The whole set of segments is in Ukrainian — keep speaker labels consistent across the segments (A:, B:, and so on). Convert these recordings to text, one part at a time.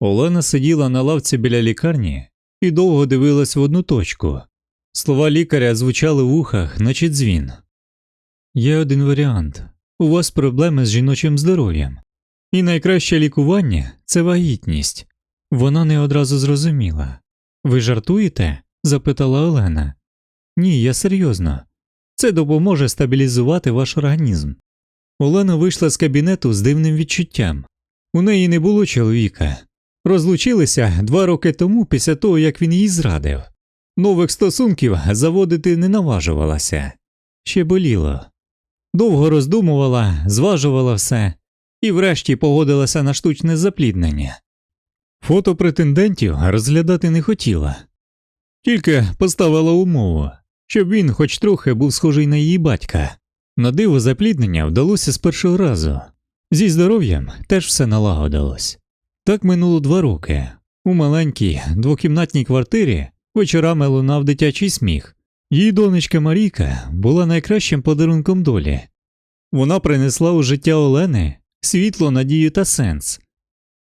A: Олена сиділа на лавці біля лікарні і довго дивилась в одну точку. Слова лікаря звучали в ухах, наче дзвін. Є один варіант у вас проблеми з жіночим здоров'ям, і найкраще лікування це вагітність. Вона не одразу зрозуміла. Ви жартуєте? запитала Олена. Ні, я серйозно. Це допоможе стабілізувати ваш організм. Олена вийшла з кабінету з дивним відчуттям. У неї не було чоловіка. Розлучилися два роки тому після того, як він її зрадив. Нових стосунків заводити не наважувалася. Ще боліло. Довго роздумувала, зважувала все і врешті погодилася на штучне запліднення. Фото претендентів розглядати не хотіла, тільки поставила умову, щоб він хоч трохи був схожий на її батька. На диво запліднення вдалося з першого разу. Зі здоров'ям теж все налагодилось. Так минуло два роки. У маленькій двокімнатній квартирі вечорами лунав дитячий сміх. Її донечка Марійка була найкращим подарунком долі. Вона принесла у життя Олени світло, надію та сенс.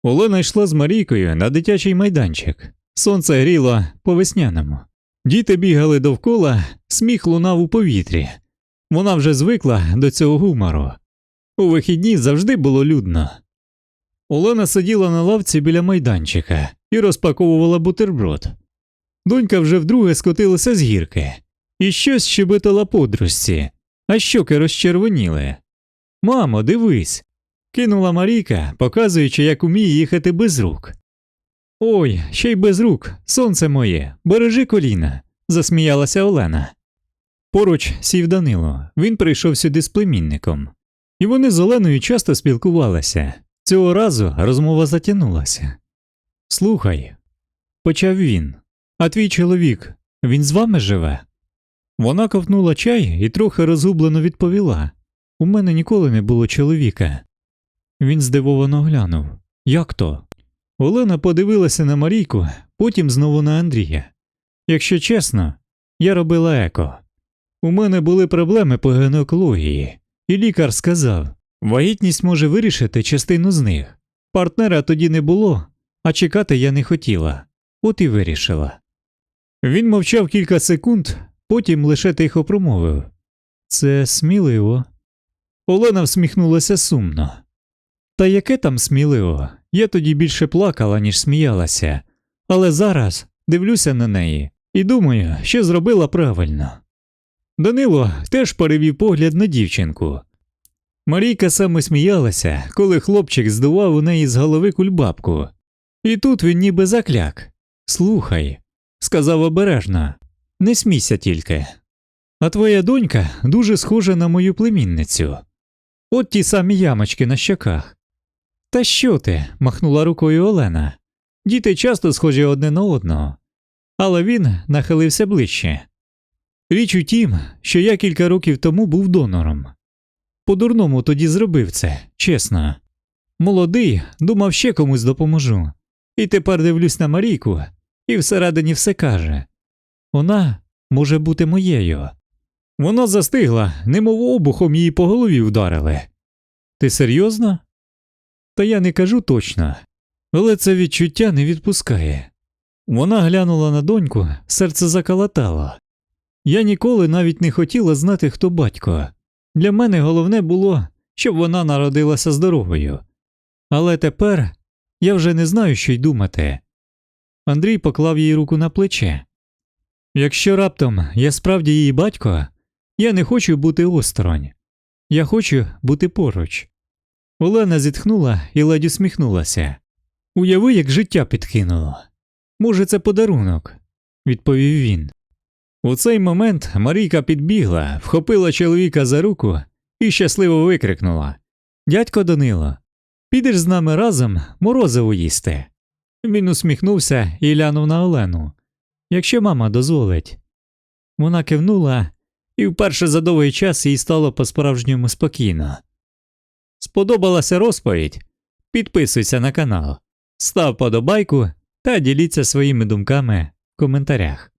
A: Олена йшла з Марійкою на дитячий майданчик. Сонце гріло по весняному. Діти бігали довкола, сміх лунав у повітрі. Вона вже звикла до цього гумору. У вихідні завжди було людно. Олена сиділа на лавці біля майданчика і розпаковувала бутерброд. Донька вже вдруге скотилася з гірки і щось щебетала подружці, а щоки розчервоніли. Мамо, дивись. кинула Марійка, показуючи, як уміє їхати без рук. Ой, ще й без рук, сонце моє, бережи коліна, засміялася Олена. Поруч сів Данило, він прийшов сюди з племінником, і вони з Оленою часто спілкувалися. Цього разу розмова затягнулася. Слухай, почав він, а твій чоловік, він з вами живе? Вона ковтнула чай і трохи розгублено відповіла У мене ніколи не було чоловіка. Він здивовано глянув Як то? Олена подивилася на Марійку, потім знову на Андрія. Якщо чесно, я робила еко. У мене були проблеми по гінекології, і лікар сказав вагітність може вирішити частину з них. Партнера тоді не було, а чекати я не хотіла, от і вирішила. Він мовчав кілька секунд, потім лише тихо промовив Це сміливо. Олена всміхнулася сумно. Та яке там сміливо? Я тоді більше плакала, ніж сміялася, але зараз дивлюся на неї і думаю, що зробила правильно. Данило теж перевів погляд на дівчинку. Марійка саме сміялася, коли хлопчик здував у неї з голови кульбабку. І тут він ніби закляк. Слухай, сказав обережно, не смійся тільки. А твоя донька дуже схожа на мою племінницю. От ті самі ямочки на щоках. Та що ти? махнула рукою Олена. Діти часто схожі одне на одного. Але він нахилився ближче. Річ у тім, що я кілька років тому був донором. По-дурному тоді зробив це, чесно. Молодий, думав, ще комусь допоможу. І тепер дивлюсь на Марійку, і всередині все каже вона може бути моєю. Вона застигла, немов обухом її по голові вдарили. Ти серйозно? Та я не кажу точно, але це відчуття не відпускає. Вона глянула на доньку, серце заколотало. Я ніколи навіть не хотіла знати, хто батько. Для мене головне було, щоб вона народилася здоровою. Але тепер я вже не знаю, що й думати. Андрій поклав їй руку на плече. Якщо раптом я справді її батько, я не хочу бути осторонь. Я хочу бути поруч. Олена зітхнула і ледь усміхнулася. Уяви, як життя підкинуло. Може, це подарунок, відповів він. У цей момент Марійка підбігла, вхопила чоловіка за руку і щасливо викрикнула Дядько Данило, підеш з нами разом морозиво їсти. Він усміхнувся і глянув на Олену. Якщо мама дозволить. Вона кивнула, і вперше за довгий час їй стало по-справжньому спокійно. Сподобалася розповідь? Підписуйся на канал, став подобайку та діліться своїми думками в коментарях.